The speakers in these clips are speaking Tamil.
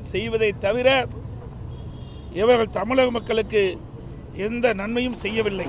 செய்வதை தவிர இவர்கள் தமிழக மக்களுக்கு எந்த நன்மையும் செய்யவில்லை.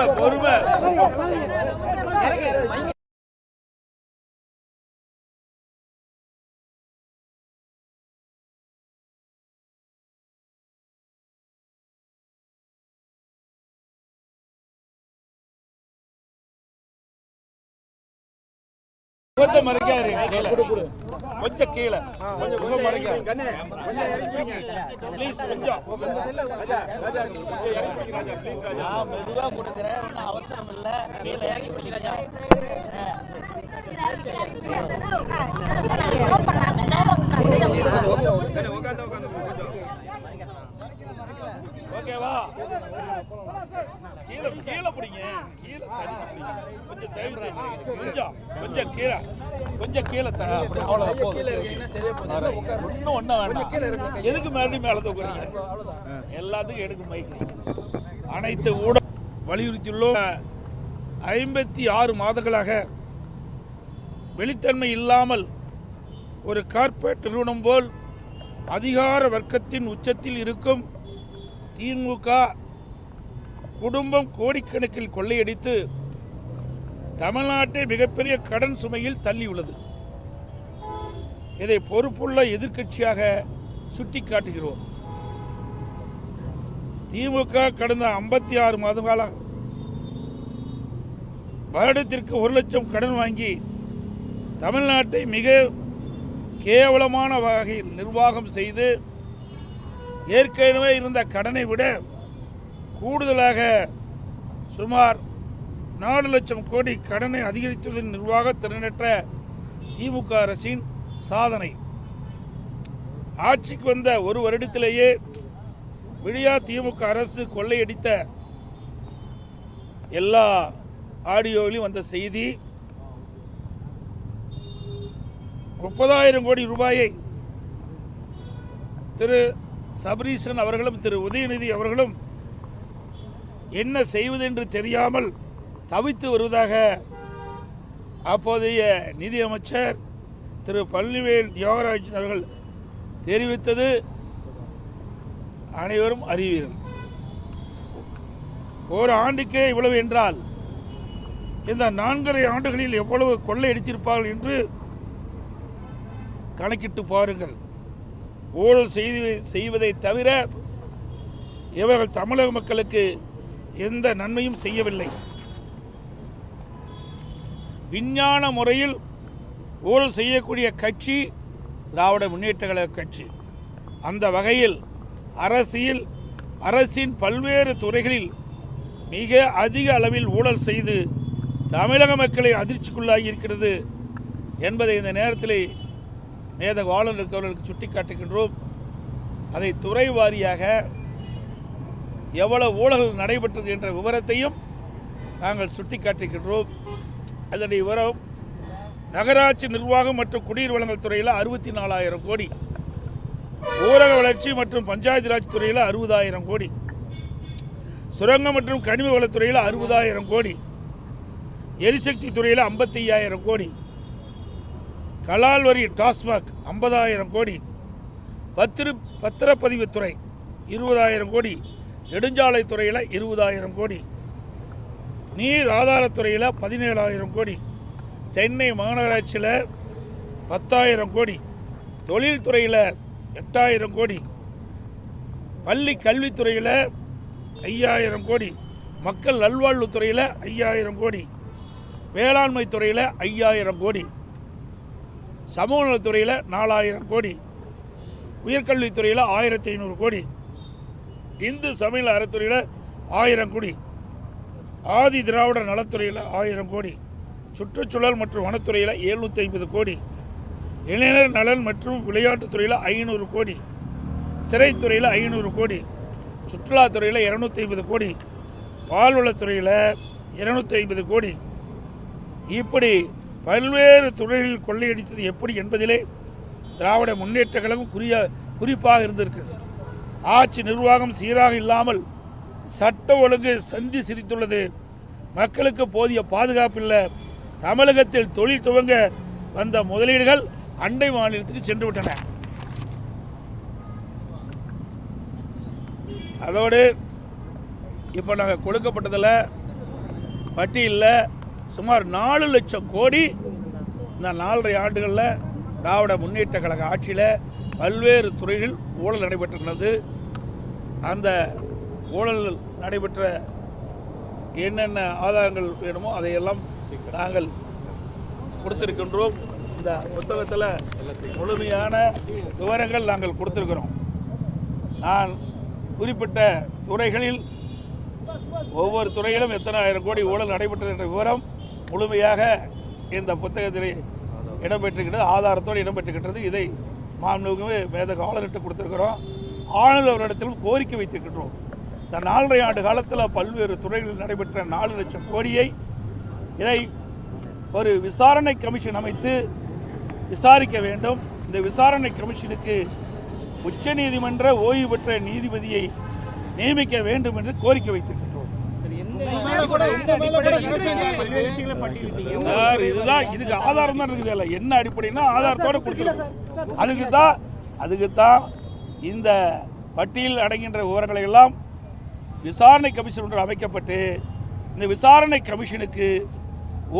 பொறுமை பொறுமை முகத்தை மறைக்காரு. கீழே. கொஞ்சம் கீழே. கொஞ்சம் ப்ளீஸ் கொஞ்சம் நான் மெதுவா கொடுக்குறேன். ஒன்றும் அவசரம் இல்லை. கீழே இறங்கி பிடிக்க ராஜா ஓகேவா? கீழே கீழே பிடிங்க. கீழே தடிச்சு பிடிங்க. கொஞ்சம் தயவு செய்து கொஞ்சம் கொஞ்சம் கீழே கொஞ்சம் கீழே த அப்படி அவ்வளோதான் போதும். ஒன்றும் ஒன்றும் வேண்டாம். எதுக்கு மறுபடியும் மேலே தூக்குறீங்க? எல்லாத்துக்கும் எடுக்கு மைக்கு அனைத்து ஊடக வலியுறுத்தியுள்ளோம். ஐம்பத்தி ஆறு மாதங்களாக வெளித்தன்மை இல்லாமல் ஒரு கார்ப்பரேட் நிறுவனம் போல் அதிகார வர்க்கத்தின் உச்சத்தில் இருக்கும் திமுக குடும்பம் கோடிக்கணக்கில் கொள்ளையடித்து தமிழ்நாட்டை மிகப்பெரிய கடன் சுமையில் தள்ளியுள்ளது. இதை பொறுப்புள்ள எதிர்க்கட்சியாக சுட்டிக்காட்டுகிறோம். திமுக கடந்த ஐம்பத்தி ஆறு மாத கால வருடத்திற்கு ஒரு லட்சம் கடன் வாங்கி தமிழ்நாட்டை மிக கேவலமான வகையில் நிர்வாகம் செய்து ஏற்கனவே இருந்த கடனை விட கூடுதலாக சுமார் நாலு லட்சம் கோடி கடனை அதிகரித்துள்ள நிர்வாக திறனற்ற திமுக அரசின் சாதனை. ஆட்சிக்கு வந்த ஒரு வருடத்திலேயே விடியா திமுக அரசு கொள்ளையடித்த எல்லா ஆடியோவிலும் வந்த செய்தி முப்பதாயிரம் கோடி ரூபாயை திரு சபரீசன் அவர்களும் திரு உதயநிதி அவர்களும் என்ன செய்வதென்று தெரியாமல் தவித்து வருவதாக அப்போதைய நிதியமைச்சர் திரு பழனிவேல் தியோகராஜன் அவர்கள் தெரிவித்தது. அனைவரும் அறிவீர்கள். ஒரு ஆண்டுக்கே இவ்வளவு என்றால் இந்த நான்கரை ஆண்டுகளில் எவ்வளவு கொள்ளையடித்திருப்பார்கள் என்று கணக்கிட்டு பாருங்கள். ஊழல் செய்து செய்வதை தவிர இவர்கள் தமிழக மக்களுக்கு எந்த நன்மையும் செய்யவில்லை. விஞ்ஞான முறையில் ஊழல் செய்யக்கூடிய கட்சி திராவிட முன்னேற்ற கழக கட்சி. அந்த வகையில் அரசியல் அரசின் பல்வேறு துறைகளில் மிக அதிக அளவில் ஊழல் செய்து தமிழக மக்களை அதிர்ச்சிக்குள்ளாகி இருக்கிறது என்பதை இந்த நேரத்தில் மேதக ஆளுநருக்கு சுட்டி சுட்டிக்காட்டுகின்றோம் அதை துறை வாரியாக எவ்வளவு ஊழல்கள் நடைபெற்றது என்ற விவரத்தையும் நாங்கள் சுட்டிக்காட்டுகின்றோம் அதனுடைய விவரம் நகராட்சி நிர்வாகம் மற்றும் குடிநீர் வழங்கல் துறையில் அறுபத்தி நாலாயிரம் கோடி. ஊரக வளர்ச்சி மற்றும் பஞ்சாயத்து ராஜ் துறையில் அறுபதாயிரம் கோடி. சுரங்கம் மற்றும் கனிம வளத்துறையில் அறுபதாயிரம் கோடி. எரிசக்தி துறையில் ஐம்பத்தி ஐயாயிரம் கோடி. கலால் வரி டாஸ்மாக் ஐம்பதாயிரம் கோடி. பத்திர பத்திரப்பதிவுத்துறை இருபதாயிரம் கோடி. நெடுஞ்சாலை துறையில் இருபதாயிரம் கோடி. நீர் ஆதாரத்துறையில் பதினேழாயிரம் கோடி. சென்னை மாநகராட்சியில் பத்தாயிரம் கோடி. தொழில்துறையில் எட்டாயிரம் கோடி. பள்ளி கல்வித்துறையில் ஐயாயிரம் கோடி. மக்கள் நல்வாழ்வுத்துறையில் ஐயாயிரம் கோடி. வேளாண்மை துறையில் ஐயாயிரம் கோடி. சமூக நலத்துறையில் நாலாயிரம் கோடி. உயர்கல்வித்துறையில் ஆயிரத்தி ஐநூறு கோடி. இந்து சமையல் அறத்துறையில் ஆயிரம் கோடி. ஆதி திராவிட நலத்துறையில் ஆயிரம் கோடி. சுற்றுச்சூழல் மற்றும் வனத்துறையில் எழுநூற்றி ஐம்பது கோடி. இளைஞர் நலன் மற்றும் விளையாட்டுத்துறையில் ஐநூறு கோடி. சிறைத்துறையில் ஐநூறு கோடி. சுற்றுலாத்துறையில் இரநூத்தி ஐம்பது கோடி. பால்வளத்துறையில் இரநூத்தி ஐம்பது கோடி. இப்படி பல்வேறு துறைகளில் கொள்ளையடித்தது எப்படி என்பதிலே திராவிட முன்னேற்ற கழகம் குறிய குறிப்பாக இருந்திருக்கிறது. ஆட்சி நிர்வாகம் சீராக இல்லாமல் சட்ட ஒழுங்கு சந்தி சிரித்துள்ளது. மக்களுக்கு போதிய பாதுகாப்பு இல்லை. தமிழகத்தில் தொழில் துவங்க வந்த முதலீடுகள் அண்டை மாநிலத்துக்கு சென்று விட்டன அதோடு இப்போ நாங்கள் கொடுக்கப்பட்டதில் பட்டியலில் சுமார் நாலு லட்சம் கோடி இந்த நாலரை ஆண்டுகளில் திராவிட முன்னேற்ற கழக ஆட்சியில் பல்வேறு துறைகள் ஊழல் நடைபெற்றிருந்தது. அந்த ஊழல் நடைபெற்ற என்னென்ன ஆதாரங்கள் வேணுமோ அதையெல்லாம் நாங்கள் கொடுத்திருக்கின்றோம். இந்த புத்தகத்தில் முழுமையான விவரங்கள் நாங்கள் கொடுத்துருக்கிறோம். நான் குறிப்பிட்ட துறைகளில் ஒவ்வொரு துறையிலும் எத்தனை ஆயிரம் கோடி ஊழல் நடைபெற்றது என்ற விவரம் முழுமையாக இந்த புத்தகத்தில் இடம்பெற்றிருக்கிறது ஆதாரத்தோடு இடம்பெற்றுக்கிட்டது இதை மாண்புமிகு மேதக ஆளுநர்கிட்ட கொடுத்திருக்கிறோம். ஆளுநரிடத்திலும் கோரிக்கை வைத்திருக்கின்றோம். இந்த நாலரை ஆண்டு காலத்தில் பல்வேறு துறைகளில் நடைபெற்ற நாலு லட்சம் கோடியை இதை ஒரு விசாரணை கமிஷன் அமைத்து விசாரிக்க வேண்டும். இந்த விசாரணை கமிஷனுக்கு உச்சநீதிமன்ற ஓய்வு பெற்ற நீதிபதியை நியமிக்க வேண்டும் என்று கோரிக்கை வைத்திருக்கின்றோம் சார் இதுதான் இதுக்கு ஆதாரம் தான் இருக்குது இல்லை என்ன அடிப்படைன்னா ஆதாரத்தோடு கொடுத்துருக்கோம் அதுக்கு தான் அதுக்கு தான் இந்த பட்டியல் அடங்கின்ற விவரங்களை எல்லாம் விசாரணை கமிஷன் ஒன்று அமைக்கப்பட்டு இந்த விசாரணை கமிஷனுக்கு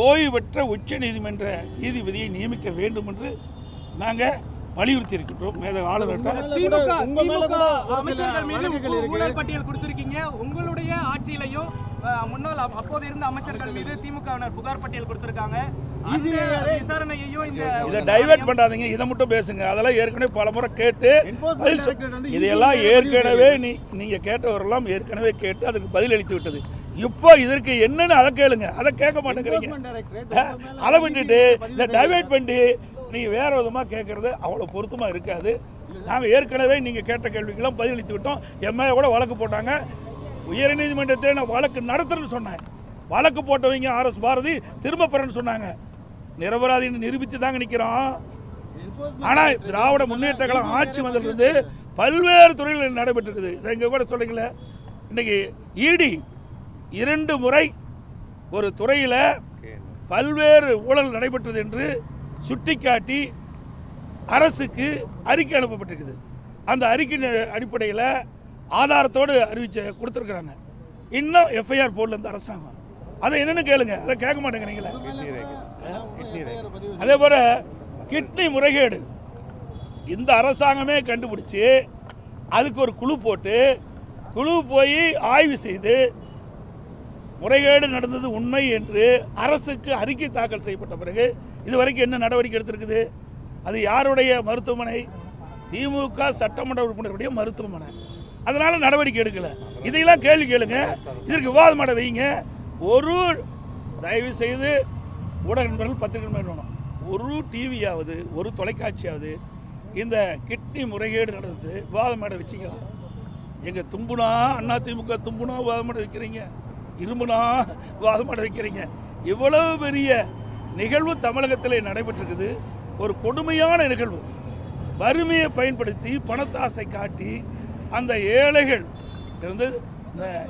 ஓய்வு பெற்ற உச்ச நீதிமன்ற நீதிபதியை நியமிக்க வேண்டும் என்று நாங்கள் வலியுறுத்தி இருக்கின்றோம் மேத ஆளுநர்கிட்ட திமுக திமுக அமைச்சர்கள் மீது ஊழல் பட்டியல் கொடுத்திருக்கீங்க. உங்களுடைய ஆட்சியிலையும் முன்னாள் அப்- அப்போது இருந்த அமைச்சர்கள் மீது திமுகவினர் புகார் பட்டியல் கொடுத்திருக்காங்க. இதை டைவர்ட் பண்ணாதீங்க. இதை மட்டும் பேசுங்க. அதெல்லாம் ஏற்கனவே பல முறை கேட்டு இதையெல்லாம் ஏற்கனவே நீ நீங்க கேட்டவரெல்லாம் ஏற்கனவே கேட்டு அதுக்கு பதில் அளித்து விட்டது. இப்போ இதற்கு என்னன்னு அதை கேளுங்க. அதை கேட்க மாட்டேங்கிறீங்க. அதை விட்டுட்டு இந்த டைவர்ட் பண்ணி நீங்கள் வேறு விதமாக கேட்கறது அவ்வளோ பொருத்தமாக இருக்காது. நாங்கள் ஏற்கனவே நீங்கள் கேட்ட கேள்விக்கெல்லாம் பதிலளித்து விட்டோம். எம்ஏ கூட வழக்கு போட்டாங்க. உயர்நீதிமன்றத்தில் நான் வழக்கு நடத்துறேன்னு சொன்னேன். வழக்கு போட்டவங்க ஆர்எஸ் பாரதி திரும்ப பெறன்னு சொன்னாங்க. நிரபராதின்னு நிரூபித்து தாங்க நிற்கிறோம் ஆனால் திராவிட முன்னேற்ற கழகம் ஆட்சி வந்திருந்து பல்வேறு துறைகளில் நடைபெற்றிருக்குது. இதை இங்கே கூட சொல்றீங்களே. இன்னைக்கு இடி இரண்டு முறை ஒரு துறையில் பல்வேறு ஊழல் நடைபெற்றது என்று சுட்டிக்காட்டி அரசுக்கு அறிக்கை அனுப்பப்பட்டிருக்குது. அந்த அறிக்கையின் அடிப்படையில் ஆதாரத்தோடு அறிவிச்ச கொடுத்துருக்குறாங்க. இன்னும் எஃப்ஐஆர் போர்டில் அரசாங்கம். அதை என்னென்னு கேளுங்க. அதை கேட்க மாட்டேங்கிறீங்களே அதே போல் கிட்னி முறைகேடு. இந்த அரசாங்கமே கண்டுபிடிச்சி அதுக்கு ஒரு குழு போட்டு குழு போய் ஆய்வு செய்து முறைகேடு நடந்தது உண்மை என்று அரசுக்கு அறிக்கை தாக்கல் செய்யப்பட்ட பிறகு இதுவரைக்கும் என்ன நடவடிக்கை எடுத்திருக்குது? அது யாருடைய மருத்துவமனை? திமுக சட்டமன்ற உறுப்பினருடைய மருத்துவமனை. அதனால நடவடிக்கை எடுக்கல. இதையெல்லாம் கேள்வி கேளுங்க. இதற்கு விவாதமாட வைங்க. ஒரு தயவு செய்து ஊடக நண்பர்கள் பத்திரிகை வேணும். ஒரு டிவியாவது ஒரு தொலைக்காட்சியாவது இந்த கிட்னி முறைகேடு நடந்தது விவாதமாட மேடை வச்சிக்கலாம் எங்கள் தும்புனா அண்ணா திமுக தும்புனா விவாதமாட வைக்கிறீங்க. இரும்புனா விவாதமாட வைக்கிறீங்க. இவ்வளவு பெரிய நிகழ்வு தமிழகத்தில் நடைபெற்றிருக்குது. ஒரு கொடுமையான நிகழ்வு. வறுமையை பயன்படுத்தி பணத்தாசை காட்டி அந்த ஏழைகள் இருந்து இந்த